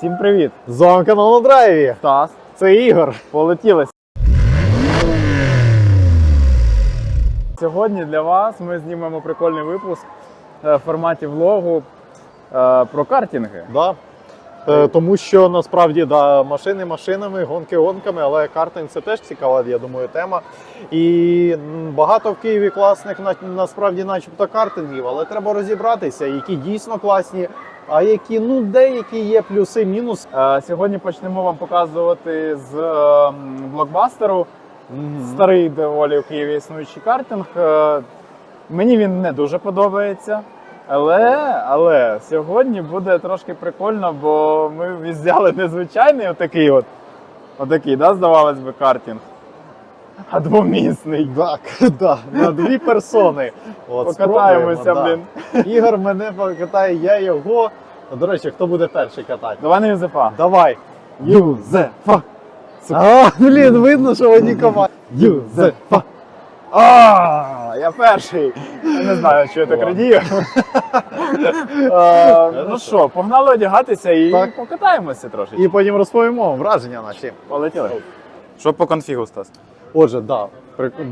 Всім привіт! З вами канал на драйві. Стас. Це Ігор. Полетіли. Сьогодні для вас ми знімемо прикольний випуск е, в форматі влогу е, про картинги. Да. Е, тому що насправді да, машини машинами, гонки гонками, але картинг це теж цікава, я думаю, тема. І багато в Києві класних насправді, начебто, картингів, але треба розібратися, які дійсно класні, а які ну деякі є плюси, мінуси. Е, Сьогодні почнемо вам показувати з е, блокбастеру. Старий доволі в Києві існуючий картинг. Е, Мені він не дуже подобається. Але, але сьогодні буде трошки прикольно, бо ми взяли незвичайний отакий от. Отакий, да, здавалось би, картинг. А двомісний. Так, да, на дві персони. От, Покатаємося, блін. да. Ігор мене покатає, я його. До речі, хто буде перший катати? Давай на Юзефа. Давай. Юзефа. А, блін, видно, що одні команди. Юзефа. А, я перший. Я не знаю, що я так Ладно. радію. Е, Ну що, погнали одягатися і Так. покатаємося трошки. І потім розповімо враження наші. Полетіли. Що по конфігу, Стас? Отже, да,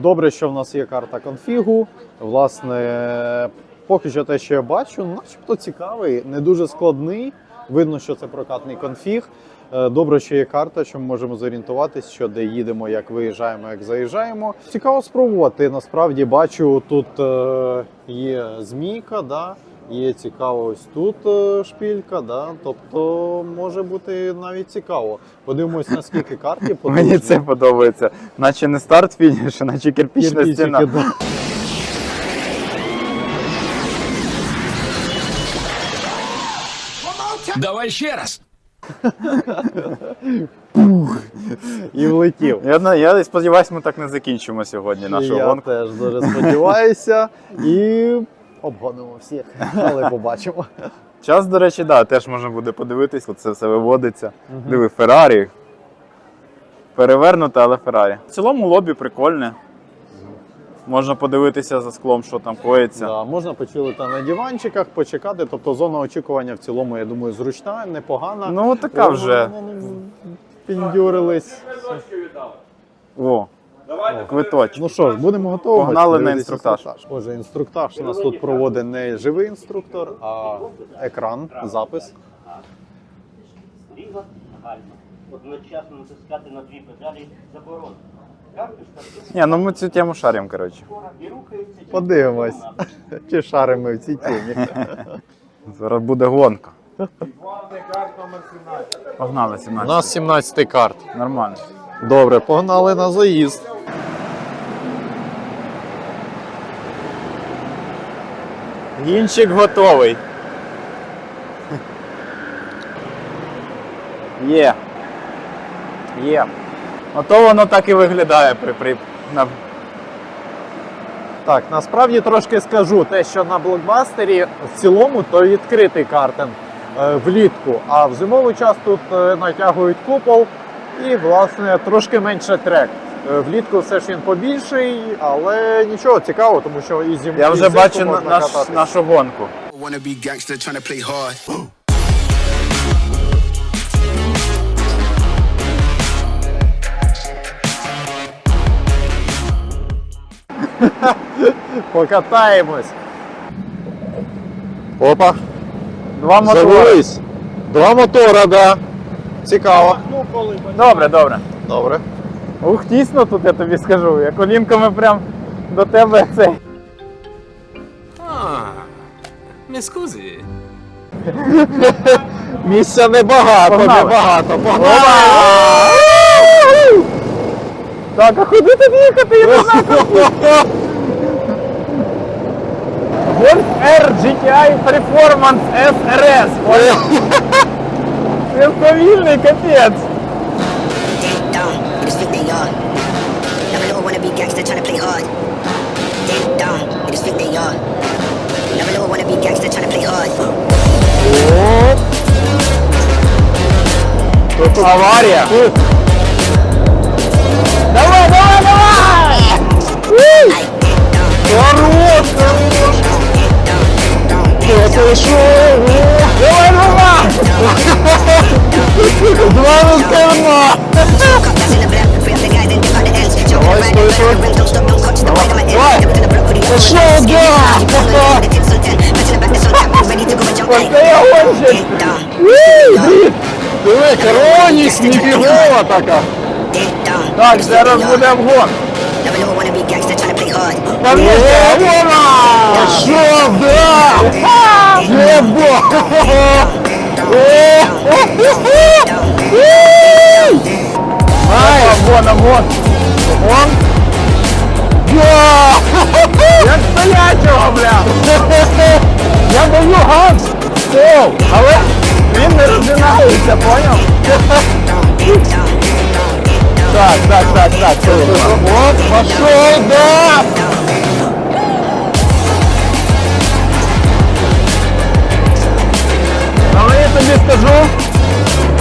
добре, що в нас є карта конфігу. Власне, поки що те, що я бачу, начебто цікавий, не дуже складний. Видно, що це прокатний конфіг. Е, Добре, що є карта, що ми можемо зорієнтуватись, що де їдемо, як виїжджаємо, як заїжджаємо. Цікаво спробувати. Насправді бачу, тут е, є змійка, да, є цікаво ось тут е, шпілька, да, тобто може бути навіть цікаво. Подивимось, наскільки карті Мені це подобається. Наче не старт фініш, наче кирпічна стіна. да. Давай ще раз. І влетів. Я, я сподіваюся, ми так не закінчимо сьогодні нашу я теж дуже сподіваюся. І обгонимо всіх, але побачимо. Час, до речі, да, теж можна буде подивитись, це все виводиться. Диви, Феррарі. Перевернуте, але Феррарі. В цілому лобі прикольне. Можна подивитися за склом, що там коїться. Да, можна почилити на диванчиках, почекати. Тобто зона очікування в цілому, я думаю, зручна, непогана. Ну, така вже. Піндюрились. О, квиточок. Ну що ж, будемо готові. Погнали на інструктаж. Отже, інструктаж у нас тут проводить не живий інструктор, а екран, запис. Різок, гальма. Одночасно натискати на дві педалі заборонено. Ні, ну ми цю тему шаримо, коротше. Подивимось, чи шаримо в цій темі. Зараз буде гонка. Погнали, У 17. нас 17 карт. Нормально. Добре, погнали на заїзд. Гінчик готовий. Є. Є. Ото воно так і виглядає при, при, на, Так, насправді трошки скажу те, що на блокбастері в цілому то відкритий картинг е, влітку, а в зимовий час тут е, натягують купол і, власне, трошки менше трек. Е, Влітку все ж він побільший, але нічого цікаво, тому що і зим... Я вже бачу на, наш, нашу гонку. Покатаємось. Опа. Два мотори. Два мотора, да. Цікаво. Добре, добре. Добре. Ух, тісно тут, я тобі скажу. Я колінками прям до тебе цей. Mi scusi. Місця небагато, Погнали. небагато. Погнали. Так, а куди тобі їхати? Я не знаю. Golf R GTI Performance SRS. Ой, Це повільний капець. Тут аварія. Давай, ніфігова така. Так, зараз буде обгон. Play hard. Пошел, да! Ебо! Ай, обгон, обгон. Обгон. Як стоячого, бля. Я даю газ. Все, але він не розминається, поняв? Так, так, так, так. Вот, пошел, да! Але я тобі скажу,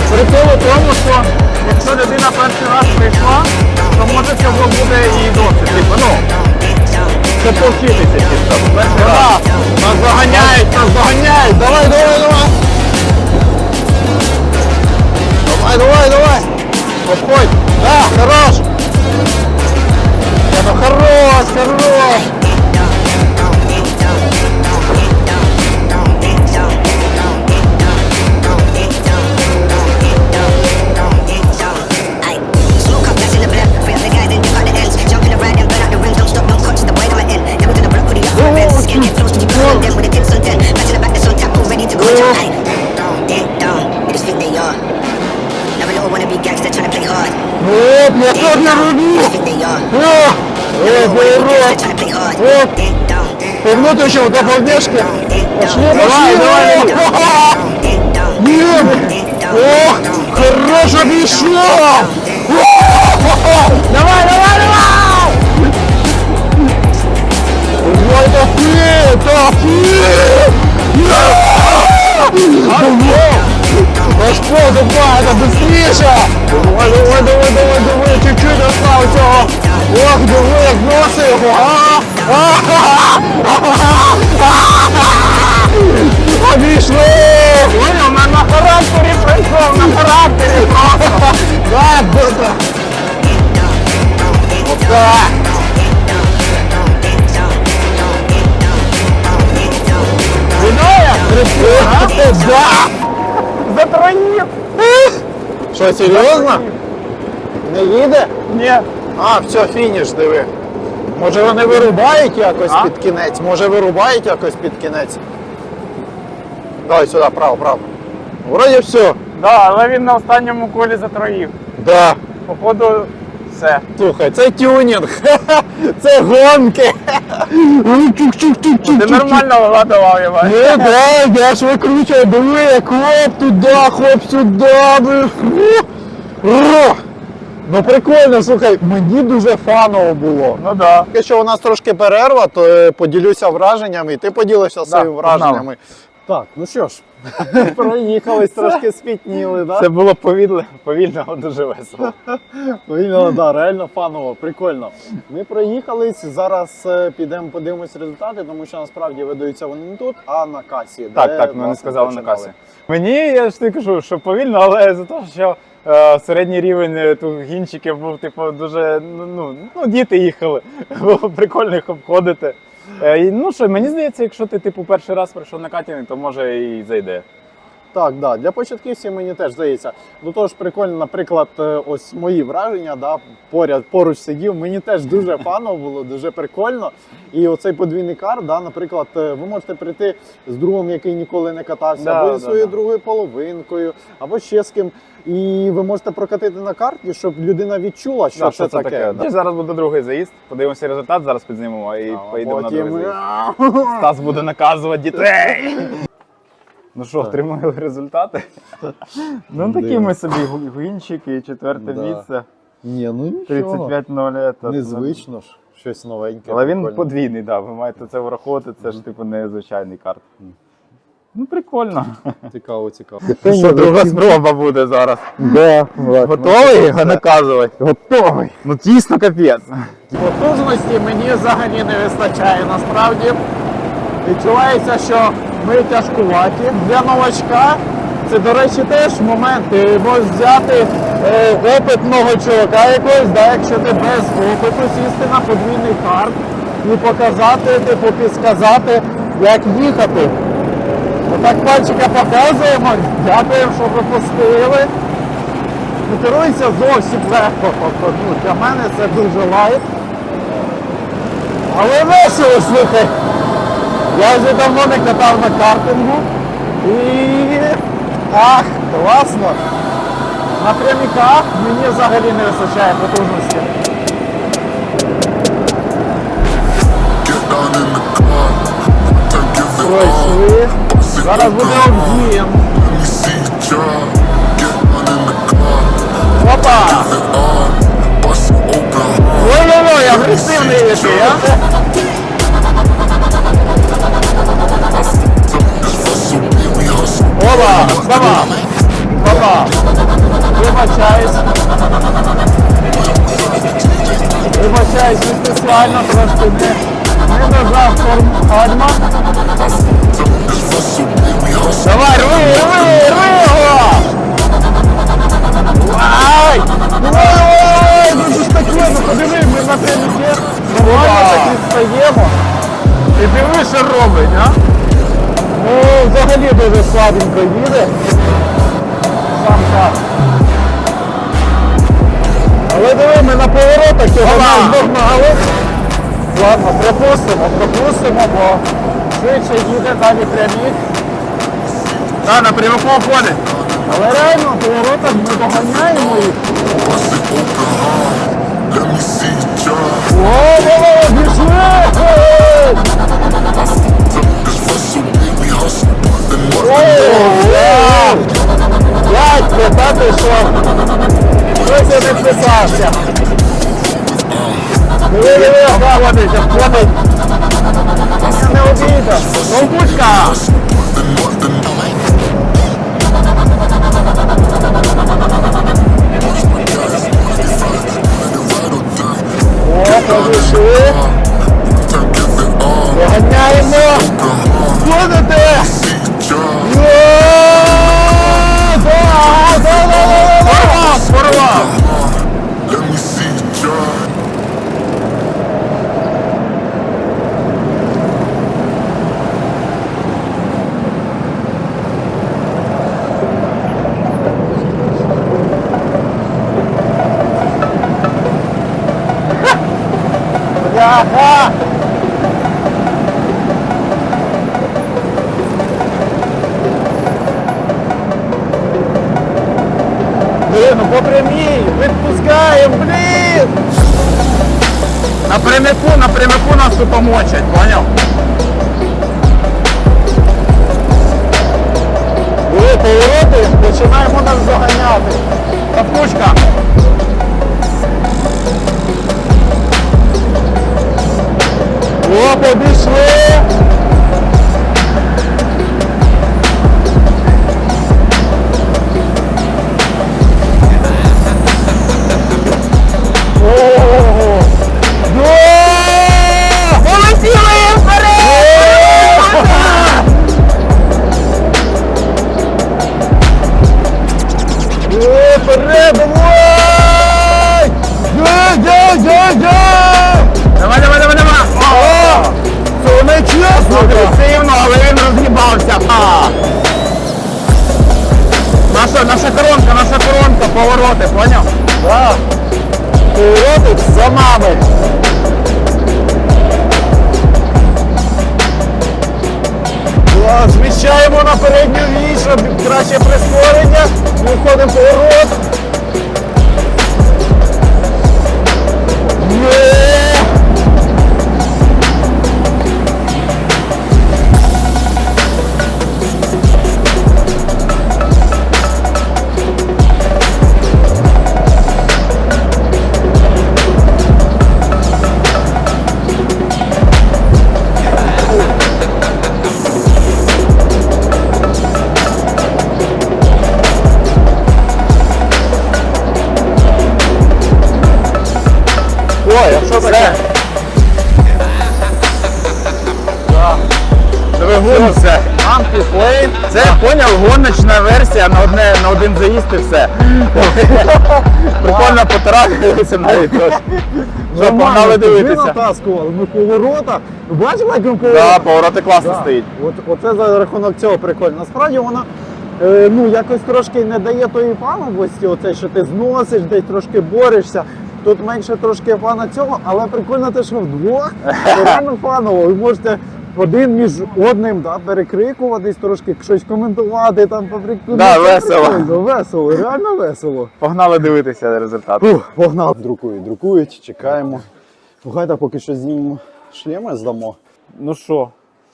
прикол у тому, що якщо людина перший раз прийшла, то може цього буде і досить. Типу, ну, це повчитися чисто. Перший раз. Нас заганяють, нас заганяють! Давай, давай, давай! Давай, давай, давай! Обходь! Да, хорош! Не, ну хорош, хорош! По внутрішньому, до повнішки! ding Пошли, dong, пошли! давай, ding dong, ding dong, Нет! ding dong. Ох, хорош обещал! Давай, давай, давай! Ой, это ты, это ты! Пошел, давай, это быстрее! Давай, давай, давай, давай, давай, чуть-чуть осталось! Ох, давай, як носи його! а! Обійшли! Понял, на, на характері прийшов, на характері просто. Да, да, Так. Видає? Да! Затроїв. Що, серйозно? Не їде? Ні. А, все, фініш, диви. Може вони вирубають якось А? під кінець? Може вирубають якось під кінець? Давай сюди, право, право. Вроді все. Да, але він на останньому колі затроїв. Да. Походу, все. Слухай, це тюнінг. Це гонки. Ти нормально вгадував його. Не, да, я ж викручую, диви, як хлоп туди, хлоп сюди. блин. Ну прикольно, слухай, мені дуже фаново було. Ну да. Якщо у нас трошки перерва, то е, поділюся враженнями, і ти поділишся своїми погнали. враженнями. Так, ну що ж, проїхались, трошки спітніли, да? Це було повільно, повільно, але дуже весело. Повільно, да, реально фаново, прикольно. Ми проїхались, зараз е, підемо подивимось результати, тому що насправді видаються вони не тут, а на касі. Так, де, так, ми не сказали на касі. Мені, я ж тобі кажу, що повільно, але за те, що е, середній рівень е, тут гінчиків був, типу, дуже, ну, ну, ну, діти їхали, було прикольно їх обходити. Е, ну що, мені здається, якщо ти, типу, перший раз прийшов на катінг, то може і зайде. Так, да. Для початківців мені теж здається. До того ж, прикольно, наприклад, е, ось мої враження, да, поряд поруч сидів. Мені теж дуже фаново було, дуже прикольно. І оцей подвійний кар, да, наприклад, е, ви можете прийти з другом, який ніколи не катався, Да, або да, своєю да. другою половинкою, або ще з ким. І ви можете прокатити на карті, щоб людина відчула, що Да, це таке. да. Зараз буде другий заїзд, подивимося результат, зараз підзнімемо і А поїдемо на другий заїзд. Стас буде наказувати дітей. Ну що, Так. отримали результати? Ну такі ми собі гу- гуінчики, четверте Да. місце. Ні, ну нічого. 35-0. Незвично ж, щось новеньке. Але він прикольне. подвійний, да, ви маєте це враховувати, це ж типу незвичайний карт. Ну прикольно. Цікаво, цікаво. Що, друга спроба буде зараз. Да, Готовий його наказувати? Готовий. Ну дійсно капець. Потужності мені взагалі не вистачає насправді. Відчувається, що ми тяжкуваті для новачка. Це, до речі, теж момент. Ти можеш взяти е, опитного чувака якогось, да, якщо ти без опиту сісти на подвійний карт і показати, типу, підсказати, як їхати. Отак пальчика показуємо, дякуємо, що пропустили. Ну, керується зовсім легко. Тобто, ну, для мене це дуже лайт. Але весело, слухай. Я вже давно не катав на картингу. І ах, класно. На пряміках мені взагалі не вистачає потужності. Пройшли. Зараз буде об'єм. Let me see you drive. Оба! Сама! Опа! Вибачаюсь. Вибачаюсь, не спеціально трошки не, не нажав форм hustle. Давай, рви, рви, рви його! Ай! Ой, ну ж таке, ну подиви, ми на пряміке нормально так відстаємо. І диви, що робить, а? Ну, взагалі дуже слабенько їде. Сам так. Але диви, ми на поворотах його не. Ладно, пропустимо, пропустимо, бо швидше їде далі прямі. Та, на прямику ходить. Але реально на поворотах ми доганяємо їх. Bust it open Put the nut Ой, Дядько, та ти що? Щось я не вписався. Диви, диви, обходить, обходить. Я не обійде. Ноутбучка. the nut, the nut. О, повішли. Don't give Yeah, yeah. По прямій, відпускаємо, блін! На прямику, на прямику нас тут помочать, поняв? Коли повороти, починаємо нас доганяти. Капучка. О, побійшли! На один заїзд і все. Прикольно потрапилися навіть трошки. Що, погнали дивитися? Натаскували, ми поворота. Бачимо, як він Да, повороти класно Да. стоїть. От, оце за рахунок цього прикольно. Насправді вона е, ну, якось трошки не дає тої фановості, оце, що ти зносиш, десь трошки борешся. Тут менше трошки фана цього, але прикольно те, що вдвох це реально фаново. Ви можете один між одним да, перекрикуватись, трошки щось коментувати, там поприкольно. Да, весело. Весело, реально весело. Погнали дивитися результат. Погнали. Друкують, друкують, чекаємо. Слухайте, поки що знімемо шлеми, здамо. Ну що,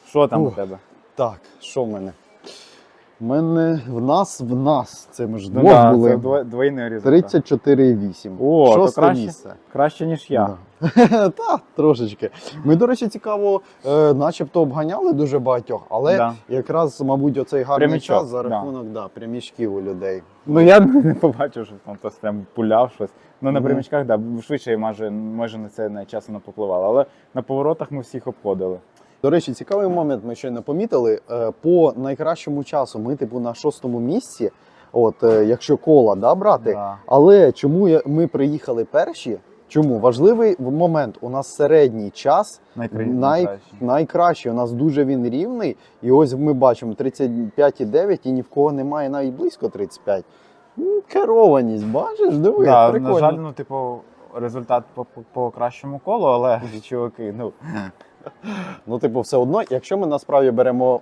що там у тебе? Так, що в мене? В мене в нас в нас. Це ми ж Ну, да, були. це дво- двойний результат. 34,8. О, то Шосте краще. місце. Краще, ніж я. Да. Та, трошечки. Ми, до речі, цікаво, е, начебто обганяли дуже багатьох, але Да. якраз, мабуть, оцей гарний Прямічок, час за да. рахунок да. прямічків у людей. Ну я не побачив, що там хтось прям пуляв щось. Ну на Мгм. примічках, да, швидше майже, майже на це на часу не попливало. Але на поворотах ми всіх обходили. До речі, цікавий момент ми щойно помітили. Е, По найкращому часу ми, типу, на шостому місці, от е, якщо кола да, брати. Да. Але чому я- ми приїхали перші? Чому важливий момент? У нас середній час най... найкращий. У нас дуже він рівний. І ось ми бачимо 35,9 і ні в кого немає навіть близько 35. Ну, Керованість, бачиш, диви, Да, прикольно. на жаль, ну, типу, результат по, по, по кращому колу, але чуваки, ну Ну, типу, все одно, якщо ми насправді беремо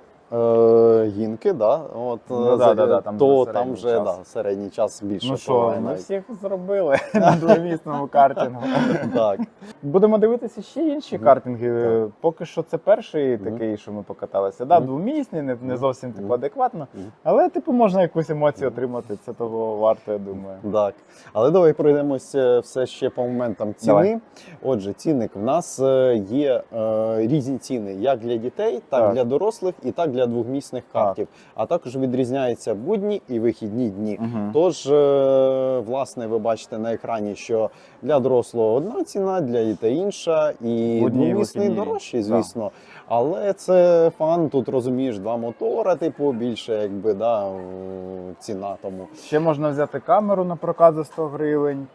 гінки, да, от, Ну, е, да, да, да, там то там вже час. да, середній час більше. ну що, ми всіх зробили на двомісному картингу. Так. Будемо дивитися ще інші картинги. Поки що це перший такий, що ми покаталися. Да, двомісний, не, не зовсім типу адекватно, але типу можна якусь емоцію отримати. Це того варто, я думаю. Так. Але давай пройдемося все ще по моментам ціни. Давай. Отже, цінник. В нас е, є е, різні ціни як для дітей, так, Так. для дорослих і так для двохмісних Так. картів. А також відрізняються будні і вихідні дні. Мгм. Тож, е, власне, ви бачите на екрані, що для дорослого одна ціна, для дітей інша, і Будні двомісний вихідні. дорожчий, Так. звісно. Але це фан, тут розумієш, два мотора, типу, більше, якби да, ціна тому. Ще можна взяти камеру на прокат за 100 гривень.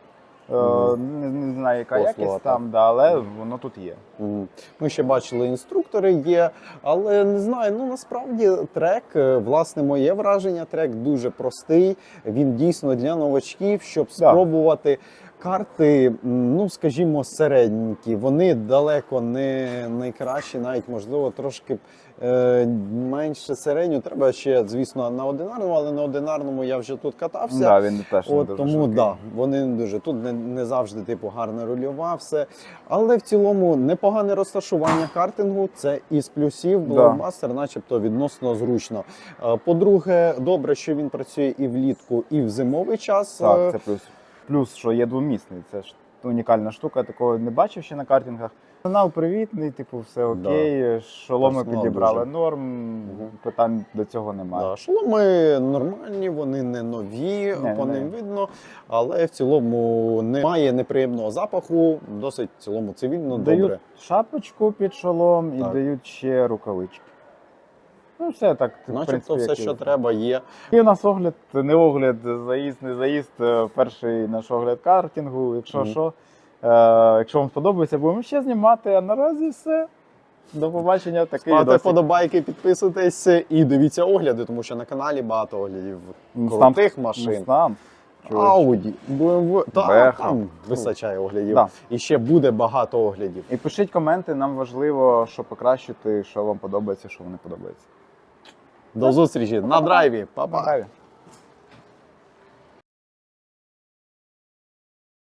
Мгм. не, не знаю, яка Послуга, якість так. там, да, але воно тут є. Мгм. Ми ще бачили, інструктори є, але не знаю. Ну насправді трек, е, власне, моє враження, трек дуже простий. Він дійсно для новачків, щоб спробувати. Карти, ну скажімо, середненькі. Вони далеко не найкращі, навіть можливо трошки менше середню. Треба ще, звісно, на одинарному, але на одинарному я вже тут катався. Да, він теж не дуже тому швидкий. да, вони не дуже тут не, не завжди типу гарна рульова, все. Але в цілому непогане розташування картингу. Це із плюсів. Да. Блокбастер, начебто, відносно зручно. Е, По-друге, добре, що він працює і влітку, і в зимовий час. Е, Так, це плюс. Плюс, що є двомісний. Це ж унікальна штука, такого не бачив ще на картингах. Персонал привітний, типу, все окей. Шоломи Персонал підібрали дуже. норм, питань до цього немає. Да, шоломи нормальні, вони не нові, Не, по не ним видно, але в цілому немає неприємного запаху, досить в цілому цивільно дають добре. шапочку під шолом і Так. дають ще рукавички. Ну, все так. Начебто все, що треба, є. І у нас огляд, не огляд, заїзд, не заїзд. е, Перший наш огляд картингу. Якщо Мгм. що, е, якщо вам сподобається, будемо ще знімати. А наразі все. До побачення. Такий Ставте відосик. подобайки, підписуйтесь і дивіться огляди, тому що на каналі багато оглядів крутих машин. Мустам. Ауді, BMW, та, там вистачає оглядів. Да. І ще буде багато оглядів. І пишіть коменти, нам важливо, що покращити, що вам подобається, що вам не подобається. До зустрічі на драйві. Па-па.